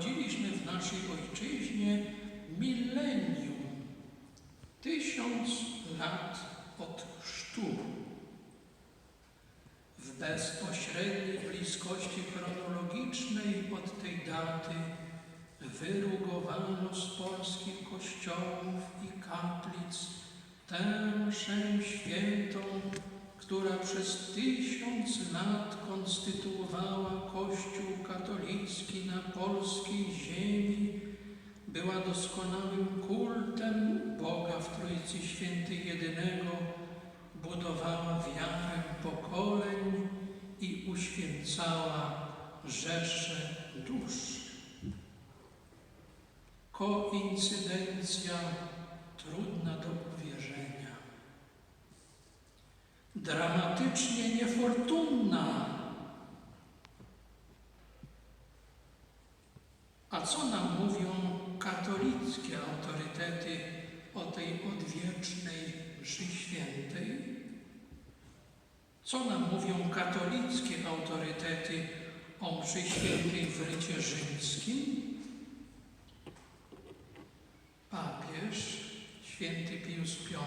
obchodziliśmy w naszej ojczyźnie milenium, tysiąc lat od chrztu. W bezpośredniej bliskości chronologicznej od tej daty wyrugowano z polskich kościołów i kaplic tę mszę świętą, która przez tysiąc lat konstytuowała Kościół katolicki na polskiej ziemi, była doskonałym kultem Boga w Trójcy Świętej Jedynego, budowała wiarę pokoleń i uświęcała rzesze dusz. Koincydencja trudna do uwierzenia. Dramatycznie niefortunna. A co nam mówią katolickie autorytety o tej odwiecznej mszy świętej? Co nam mówią katolickie autorytety o mszy świętej w rycie rzymskim? Papież święty Pius V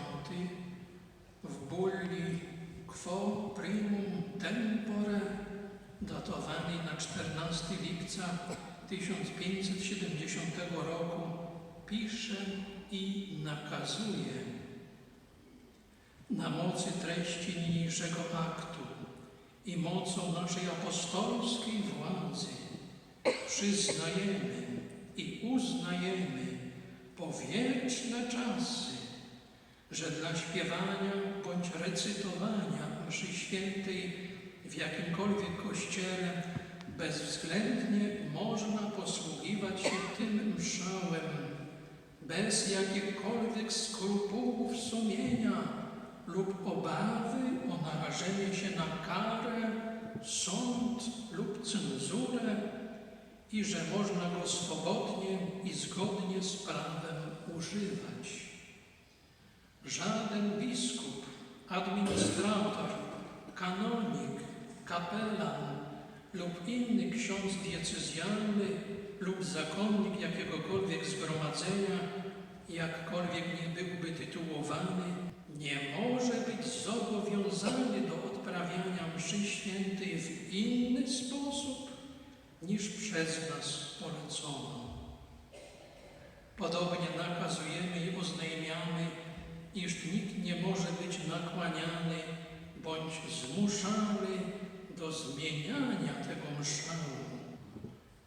datowanej na 14 lipca 1570 roku pisze i nakazuje na mocy treści niniejszego aktu i mocą naszej apostolskiej władzy przyznajemy i uznajemy powieczne czasy, że dla śpiewania bądź recytowania mszy świętej w jakimkolwiek kościele bezwzględnie można posługiwać się tym mszałem bez jakichkolwiek skrupułów sumienia lub obawy o narażenie się na karę, sąd lub cenzurę i że można go swobodnie i zgodnie z prawem używać. Żaden biskup, administrator, kanonik, kapelan lub inny ksiądz diecezjalny lub zakonnik jakiegokolwiek zgromadzenia, jakkolwiek nie byłby tytułowany, nie może być zobowiązany do odprawiania mszy świętej w inny sposób niż przez nas polecono. Podobnie nakazujemy i oznajmiamy, iż nikt nie może być nakłaniany bądź zmuszany do zmieniania tego mszału,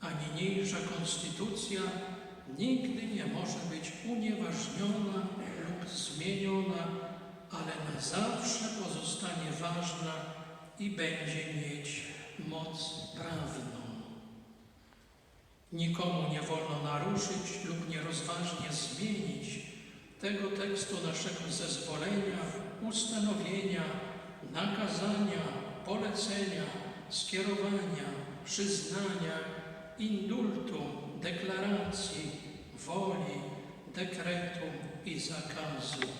a niniejsza konstytucja nigdy nie może być unieważniona lub zmieniona, ale na zawsze pozostanie ważna i będzie mieć moc prawną. Nikomu nie wolno naruszyć lub nierozważnie zmienić tego tekstu naszego zezwolenia, ustanowienia, nakazania, polecenia, skierowania, przyznania, indultu, deklaracji, woli, dekretu i zakazu.